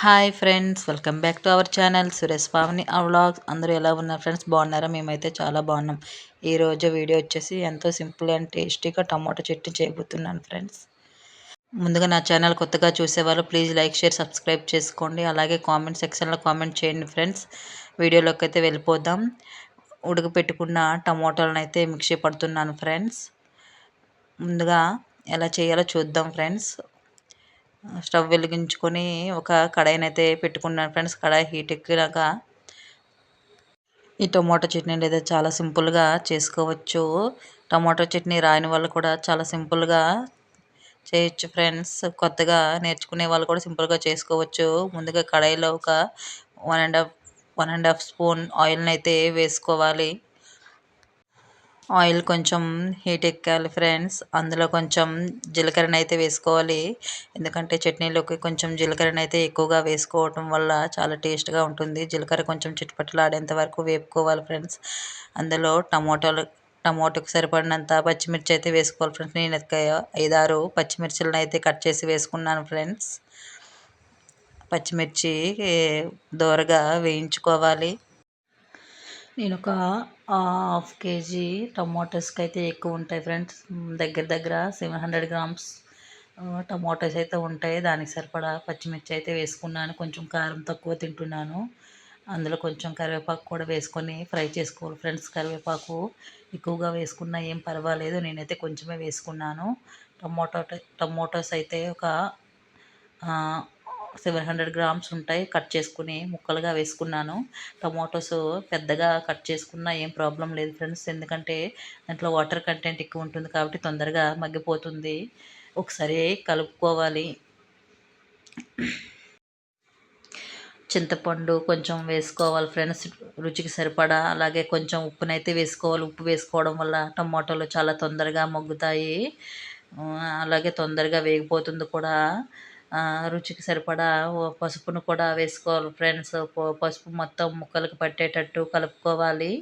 Hi friends welcome back to our channel Suresh Pavani vlogs. అందరూ ఎలా ఉన్నారు friends? బాగున్నారా? మేమైతే చాలా బాగున్నాం. ఈరోజు వీడియో వచ్చేసి ఎంతో సింపుల్ అండ్ టేస్టీగా టమాటో చట్నీ చేయబోతున్నాను ఫ్రెండ్స్. ముందుగా నా ఛానల్ కొత్తగా చూసేవాళ్ళు ప్లీజ్ లైక్ షేర్ సబ్స్క్రైబ్ చేసుకోండి. అలాగే కామెంట్ సెక్షన్లో కామెంట్ చేయండి ఫ్రెండ్స్. వీడియోలోకి అయితే వెళ్ళిపోదాం. ఉడకపెట్టుకున్న టమాటోలను అయితే మిక్సీ పడుతున్నాను ఫ్రెండ్స్. ముందుగా ఎలా చేయాలో చూద్దాం ఫ్రెండ్స్. స్టవ్ వెలిగించుకొని ఒక కడాయిని అయితే పెట్టుకున్నాను ఫ్రెండ్స్ కడాయి హీట్ ఎక్కినాక ఈ టొమాటో చట్నీ అయితే చాలా సింపుల్గా చేసుకోవచ్చు. టమాటో చట్నీ రాని వాళ్ళు కూడా చాలా సింపుల్గా చేయొచ్చు ఫ్రెండ్స్. కొత్తగా నేర్చుకునే వాళ్ళు కూడా సింపుల్గా చేసుకోవచ్చు. ముందుగా కడాయిలో ఒక one and half one and half spoon ఆయిల్ని అయితే వేసుకోవాలి. ఆయిల్ కొంచెం హీట్ ఎక్కాలి ఫ్రెండ్స్. అందులో కొంచెం జీలకర్రని అయితే వేసుకోవాలి. ఎందుకంటే చట్నీలోకి కొంచెం జీలకర్రని అయితే ఎక్కువగా వేసుకోవటం వల్ల చాలా టేస్ట్గా ఉంటుంది. జీలకర్ర కొంచెం చిట్టుపట్టలాడేంత వరకు వేపుకోవాలి ఫ్రెండ్స్. అందులో టమోటాలు టమోటాకు సరిపడినంత పచ్చిమిర్చి అయితే వేసుకోవాలి ఫ్రెండ్స్. నేను ఐదారు పచ్చిమిర్చిలను అయితే కట్ చేసి వేసుకున్నాను ఫ్రెండ్స్. పచ్చిమిర్చి దోరగా వేయించుకోవాలి. నేను ఒక హాఫ్ కేజీ టమాటోస్కి అయితే ఎక్కువ ఉంటాయి ఫ్రెండ్స్. దగ్గర దగ్గర సెవెన్ హండ్రెడ్ గ్రామ్స్ టమాటోస్ అయితే ఉంటాయి. దానికి సరిపడా పచ్చిమిర్చి అయితే వేసుకున్నాను. కొంచెం కారం తక్కువ తింటున్నాను. అందులో కొంచెం కరివేపాకు కూడా వేసుకొని ఫ్రై చేసుకోవాలి ఫ్రెండ్స్. కరివేపాకు ఎక్కువగా వేసుకున్నా ఏం పర్వాలేదు. నేనైతే కొంచెమే వేసుకున్నాను. టమోటో టమోటోస్ అయితే ఒక సెవెన్ హండ్రెడ్ గ్రామ్స్ ఉంటాయి. కట్ చేసుకుని ముక్కలుగా వేసుకున్నాను. టమాటోస్ పెద్దగా కట్ చేసుకున్నా ఏం ప్రాబ్లం లేదు ఫ్రెండ్స్ ఎందుకంటే దాంట్లో వాటర్ కంటెంట్ ఎక్కువ ఉంటుంది కాబట్టి తొందరగా మగ్గిపోతుంది. ఒకసారి కలుపుకోవాలి. చింతపండు కొంచెం వేసుకోవాలి ఫ్రెండ్స్ రుచికి సరిపడా అలాగే కొంచెం ఉప్పునైతే వేసుకోవాలి. ఉప్పు వేసుకోవడం వల్ల టమాటోలు చాలా తొందరగా మగ్గుతాయి. అలాగే తొందరగా వేగిపోతుంది కూడా. రుచికి సరిపడా పసుపును కూడా వేసుకోవాలి ఫ్రెండ్స్. పసుపు మొత్తం ముక్కలకు పట్టేటట్టు కలుపుకోవాలి.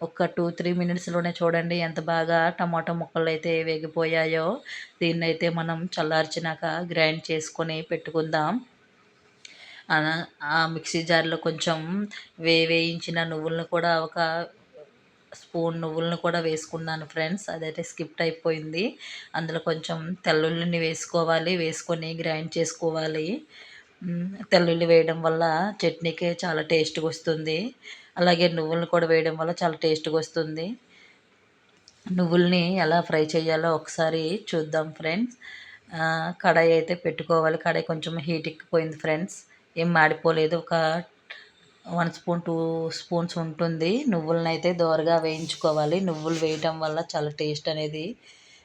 ఒక టూ త్రీ మినిట్స్లోనే చూడండి ఎంత బాగా టమాటో ముక్కలు అయితే వేగిపోయాయో. దీన్ని అయితే మనం చల్లార్చినాక గ్రైండ్ చేసుకొని పెట్టుకుందాం. ఆ మిక్సీ జార్లో కొంచెం వే వేయించిన నువ్వులను కూడా ఒక స్పూన్ నువ్వులను కూడా వేసుకున్నాను ఫ్రెండ్స్. అదైతే స్కిప్ట్ అయిపోయింది. అందులో కొంచెం తెల్లుల్లిని వేసుకోవాలి వేసుకొని గ్రైండ్ చేసుకోవాలి. తెల్లుల్లి వేయడం వల్ల చట్నీకి చాలా టేస్ట్గా వస్తుంది. అలాగే నువ్వులను కూడా వేయడం వల్ల చాలా టేస్ట్గా వస్తుంది. నువ్వుల్ని ఎలా ఫ్రై చేయాలో ఒకసారి చూద్దాం ఫ్రెండ్స్. కడాయి అయితే పెట్టుకోవాలి. కడాయి కొంచెం హీట్ ఎక్కిపోయింది ఫ్రెండ్స్. ఏం మాడిపోలేదు. ఒక వన్ స్పూన్ టూ స్పూన్స్ ఉంటుంది. నువ్వులను అయితే దోరగా వేయించుకోవాలి. నువ్వులు వేయటం వల్ల చాలా టేస్ట్ అనేది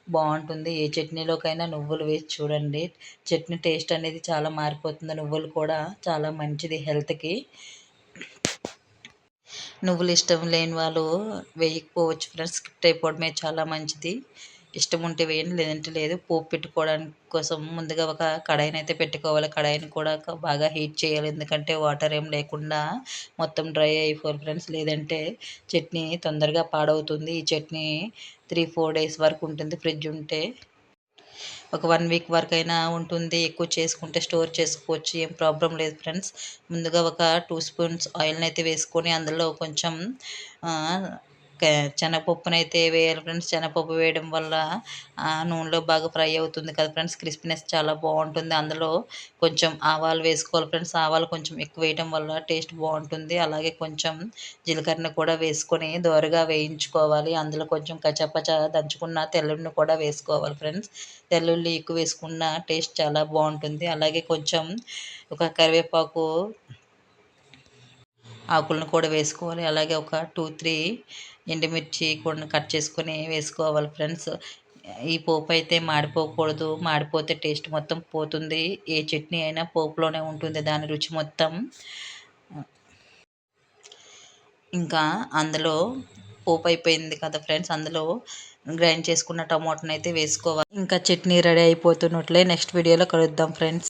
బాగుంటుంది. ఏ చట్నీలోకైనా నువ్వులు వేసి చూడండి. చట్నీ టేస్ట్ అనేది చాలా మారిపోతుంది. నువ్వులు కూడా చాలా మంచిది హెల్త్కి. నువ్వులు ఇష్టం లేని వాళ్ళు వేయకపోవచ్చు ఫ్రెండ్స్. స్కిప్ అయిపోవడమే చాలా మంచిది. ఇష్టం ఉంటే వేయండి లేదంటే లేదు. పోపు పెట్టుకోవడానికి కోసం ముందుగా ఒక కడాయిని అయితే పెట్టుకోవాలి. కడాయిని కూడా బాగా హీట్ చేయాలి. ఎందుకంటే వాటర్ ఏం లేకుండా మొత్తం డ్రై అయిపోవాలి ఫ్రెండ్స్. లేదంటే చట్నీ తొందరగా పాడవుతుంది. ఈ చట్నీ త్రీ ఫోర్ డేస్ వరకు ఉంటుంది. ఫ్రిడ్జ్ ఉంటే ఒక వన్ వీక్ వరకు అయినా ఉంటుంది. ఎక్కువ చేసుకుంటే స్టోర్ చేసుకోవచ్చు. ఏం ప్రాబ్లం లేదు ఫ్రెండ్స్. ముందుగా ఒక టూ స్పూన్స్ ఆయిల్ని అయితే వేసుకొని అందులో కొంచెం శనగపప్పును అయితే వేయాలి ఫ్రెండ్స్. శనగపప్పు వేయడం వల్ల నూనెలో బాగా ఫ్రై అవుతుంది కదా ఫ్రెండ్స్. క్రిస్పీనెస్ చాలా బాగుంటుంది. అందులో కొంచెం ఆవాలు వేసుకోవాలి ఫ్రెండ్స్. ఆవాలు కొంచెం ఎక్కువ వేయడం వల్ల టేస్ట్ బాగుంటుంది. అలాగే కొంచెం జీలకర్రను కూడా వేసుకొని దోరగా వేయించుకోవాలి. అందులో కొంచెం కచపచ దంచుకున్న తెల్లుడిని కూడా వేసుకోవాలి ఫ్రెండ్స్. తెల్లుల్లి ఎక్కువ వేసుకున్న టేస్ట్ చాలా బాగుంటుంది. అలాగే కొంచెం ఒక కరివేపాకు ఆకులను కూడా వేసుకోవాలి. అలాగే ఒక టూ త్రీ ఎండుమిర్చి కూడా కట్ చేసుకొని వేసుకోవాలి ఫ్రెండ్స్. ఈ పోపు అయితే మాడిపోకూడదు. మాడిపోతే టేస్ట్ మొత్తం పోతుంది. ఏ చట్నీ అయినా పోపులోనే ఉంటుంది దాని రుచి మొత్తం. ఇంకా అందులో పోపు అయిపోయింది కదా ఫ్రెండ్స్. అందులో గ్రైండ్ చేసుకున్న టమాటోని అయితే వేసుకోవాలి. ఇంకా చట్నీ రెడీ అయిపోతున్నట్లే. నెక్స్ట్ వీడియోలో కలుద్దాం ఫ్రెండ్స్.